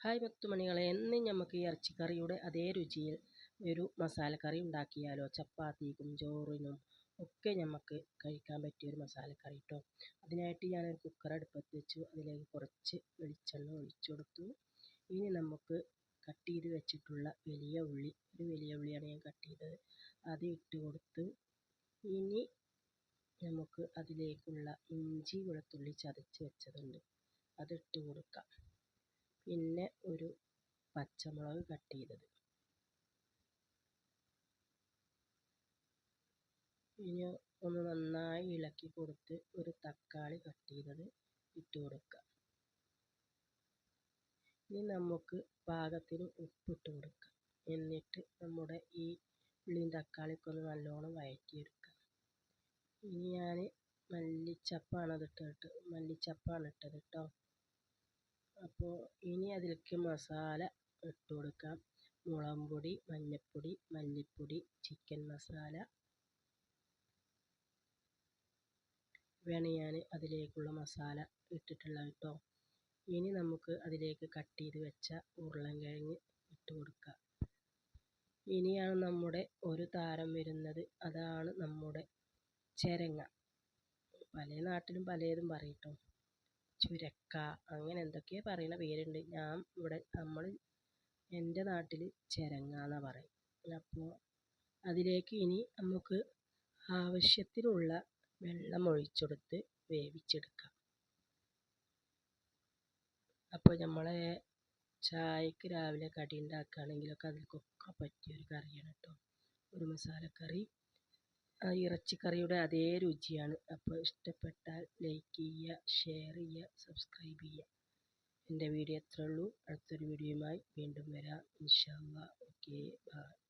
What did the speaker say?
Hi മുത്തുമണികളെ എന്നും നമുക്ക് ഈ ഇറച്ചിക്കറിയുടെ അതേ രുചിയിൽ ഒരു മസാലക്കറി ഉണ്ടാക്കിയാലോ? ചപ്പാത്തിക്കും ചോറിനും ഒക്കെ നമുക്ക് കഴിക്കാൻ പറ്റിയ ഒരു മസാലക്കറി കേട്ടോ അതിനായിട്ട് ഞാനൊരു കുക്കർ അടുപ്പത്ത് വെച്ചു. അതിലേക്ക് കുറച്ച് വെളിച്ചെണ്ണ ഒഴിച്ചു കൊടുത്തു. ഇനി നമുക്ക് കട്ട് ചെയ്ത് വെച്ചിട്ടുള്ള വലിയ ഉള്ളി ഒരു വലിയ ഉള്ളിയാണ് ഞാൻ കട്ട് ചെയ്തത്. അത് ഇട്ട് കൊടുത്ത് ഇനി നമുക്ക് അതിലേക്കുള്ള ഇഞ്ചി വെളുത്തുള്ളി ചതച്ച് വെച്ചതുണ്ട്. അതിട്ട് കൊടുക്കാം. പിന്നെ ഒരു പച്ചമുളക് കട്ട് ചെയ്തത്. ഇനി ഒന്ന് നന്നായി ഇളക്കി കൊടുത്ത് ഒരു തക്കാളി കട്ട് ചെയ്തത് ഇട്ട് കൊടുക്കുക. ഇനി നമുക്ക് പാകത്തിന് ഉപ്പിട്ട് കൊടുക്കാം എന്നിട്ട് നമ്മുടെ ഈ ഉള്ളിയും തക്കാളിയൊക്കെ ഒന്ന് നല്ലോണം വഴറ്റിയെടുക്കുക. ഇനി ഞാൻ മല്ലിച്ചപ്പാണ് അത് ഇട്ടിട്ട് മല്ലിച്ചപ്പാണ് ഇട്ടത് കേട്ടോ അപ്പോൾ ഇനി അതിലേക്ക് മസാല ഇട്ട് കൊടുക്കാം. മുളക് പൊടി മഞ്ഞൾപ്പൊടി മല്ലിപ്പൊടി ചിക്കൻ മസാല. വേണം ഞാൻ അതിലേക്കുള്ള മസാല ഇട്ടിട്ടുള്ളത് കേട്ടോ. ഇനി നമുക്ക് അതിലേക്ക് കട്ട് ചെയ്ത് വെച്ച ഉരുളൻകിഴങ്ങ് ഇട്ട് കൊടുക്കുക ഇനിയാണ് നമ്മുടെ ഒരു താരം വരുന്നത്. അതാണ് നമ്മുടെ ചിരങ്ങ. പല നാട്ടിലും പലതും പറയും കേട്ടോ. ചുരക്ക അങ്ങനെ എന്തൊക്കെയോ പറയുന്ന പേരുണ്ട്. ഞാൻ ഇവിടെ നമ്മൾ എന്റെ നാട്ടിൽ ചിരങ്ങ എന്നാണ് പറയും. അപ്പോൾ അതിലേക്ക് ഇനി നമുക്ക് ആവശ്യത്തിനുള്ള വെള്ളം ഒഴിച്ചെടുത്ത് വേവിച്ചെടുക്കാം. അപ്പോൾ നമ്മളെ ചായക്ക് രാവിലെ കടി ഉണ്ടാക്കുകയാണെങ്കിലൊക്കെ അതിൽക്കൊക്കെ പറ്റിയൊരു കറിയാണ് കേട്ടോ ഒരു മസാലക്കറി ഇറച്ചിക്കറിയുടെ അതേ രുചിയാണ്. അപ്പോൾ ഇഷ്ടപ്പെട്ടാൽ ലൈക്ക് ചെയ്യുക ഷെയർ ചെയ്യുക സബ്സ്ക്രൈബ് ചെയ്യുക. എന്റെ വീഡിയോ എത്ര ഉള്ളൂ. അടുത്തൊരു വീഡിയോയുമായി വീണ്ടും വരാം. ഇൻഷാ ഓക്കെ ഓക്കെ